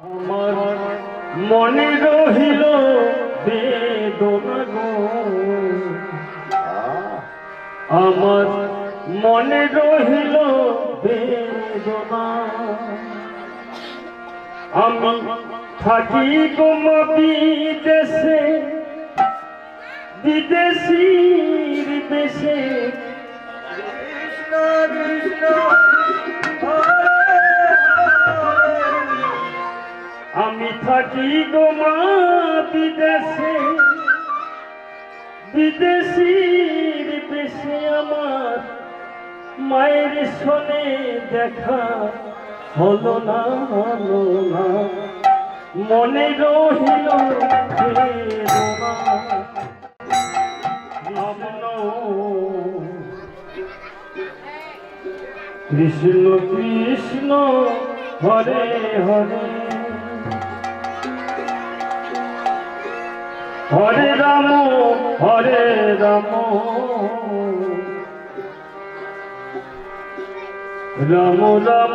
আমার মনে রহিল আমার মনে রহিল আমি থাকি গো মা বিদেশে, বিদেশির দেশে কৃষ্ণ কৃষ্ণ। থাকি গো মা বিদেশে। বিদেশির দেশে আমার মায়ের শোনে দেখা হলো না হলো না। মনে রহিল কৃষ্ণ কৃষ্ণ, হরে হরে। হরে রাম হরে রাম। রাম রাম,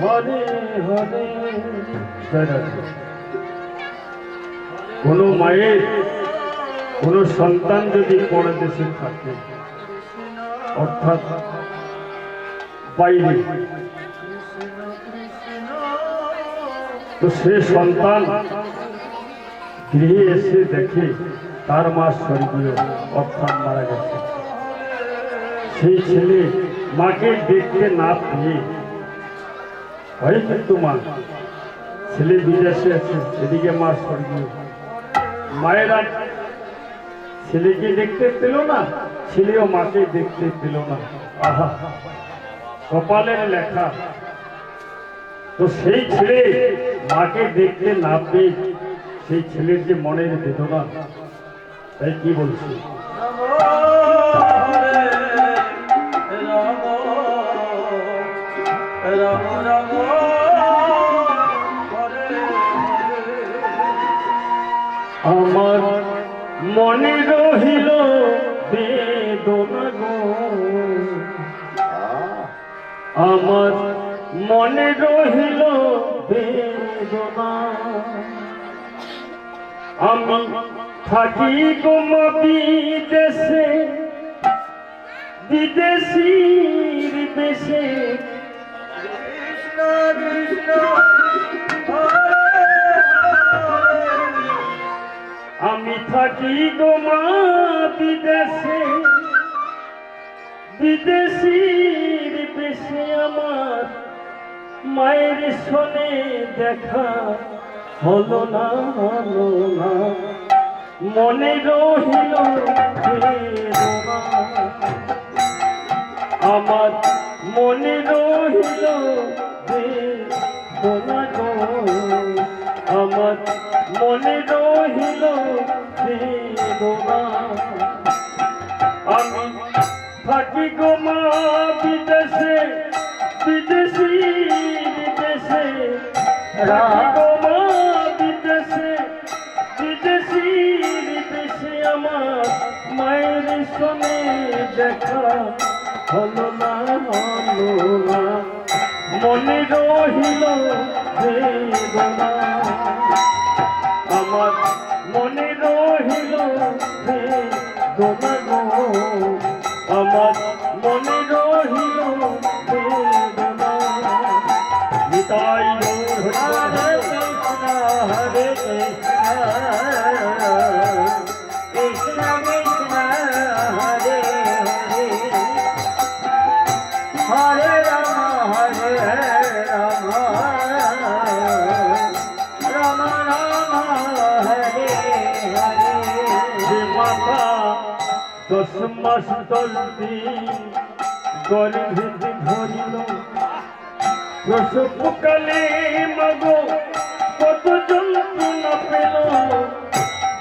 হরে হরে। কোনো মায়ের, কোন সন্তান যদি পরদেশে থাকে, অর্থাৎ বাইরে, তো সে সন্তান গৃহে এসে দেখে তার মা স্বর্গীয় অর্থাৎ মারা গেছে। সেই ছেলে মাকে দেখতে না পেয়ে হয় কিন্তু মা ছেলে বিদেশে আছে, এদিকে মা স্বর্গীয়। মায়েরা ছেলেকে দেখতে পেল না, ছেলেও মাকে দেখতে পেল না। আহা, কপালের লেখা। তো সেই ছেলে মাকে দেখতে না পেয়ে সেই ছেলের যে মনের বেদনা, তাই কি বলছি আমার মনে রহিল আমার মনে রহিল বেদনা। আমি থাকি গো মা বিদেশে বিদেশির দেশে কৃষ্ণ কৃষ্ণ আমি থাকি গো মা বিদেশে বিদেশির দেশে আমার মায়ের শোনে দেখা হলো না হলো না। মনে রহিল। আমার মনে রহিল আমার মনে রহিল আমি থাকি গো মা বিদেশে, বিদেশি বিদেশে। গো সঙ্গে দেখা হলো না হলো না মনে রহিল বেদনা। আমার মনে রহিল বেদনা আমার মনে রহিল বেদনা। নিতাই হরে কৃষ্ণ হরে কৃষ্ণ। দশ মাস দশ দিন গর্ভে ধরিল। প্রসবকালে মাগো, কত যন্ত্রণা পেল।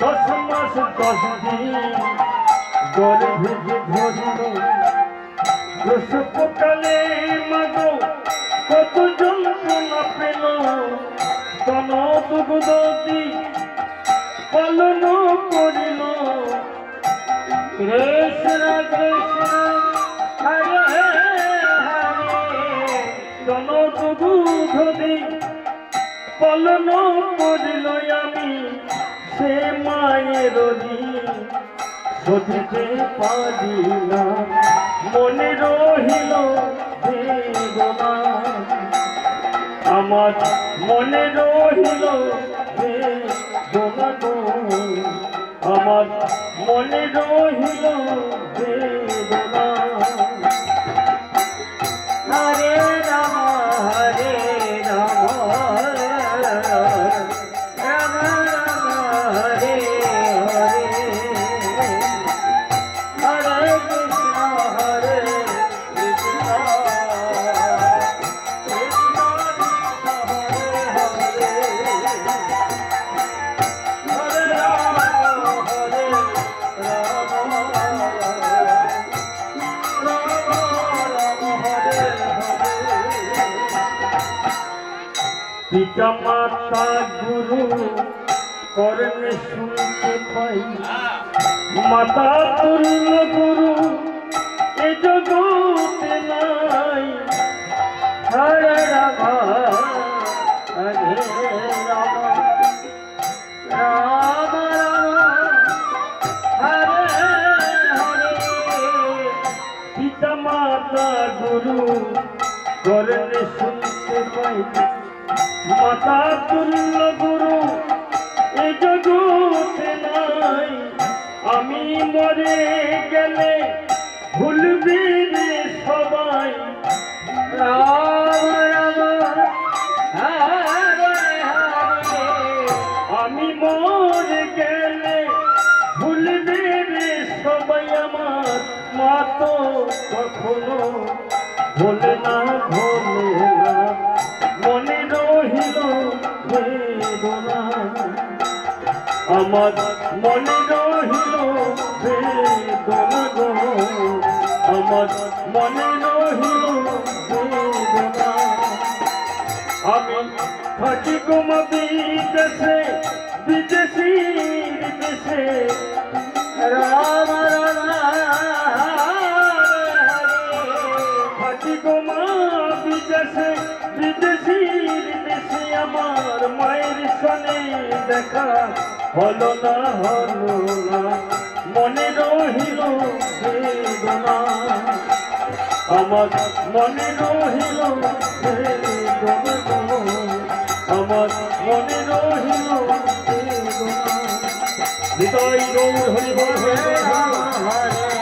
দশ মাস দশ দিন গর্ভে ধরিল। প্রসবকালে মাগো কত যন্ত্রণা পেল? স্তন দুগ্ধতি পালন করিল। কৃষ্ণ কৃষ্ণ হরে হরে স্তন দুগ্ধতি পলন করিল আমি, সে মায়ের সধিতে পারি না মনে রহিল আমার মনে রহিল আমার মনে রহিল বেদনা পিতা মাতা গুরু কর্ণে শুনতে পাই। মাতা তুল্য গুরু এ জগতে নাই। হরে রাম মাতা তুল্য গুরু, এ জগতে নাই। আমি মরে গেলে ভুলবি রে সবাই। আমি মরে গেলে ভুলবে সবাই আমার। মা তো কখনো ভোলে না বেদনা আমার মনে রহিল বেদনা গো, আমার মনে রহিল বেদনা আমি থাকি গোমা বিদেশে বিদেশির দেশে রাম সনে দেখা হলো না হলো না। মনে রহিল বেদনা। আমার মনে রহিল আমার মনে রহিল হৃদয় গৌর হরি বল হরি।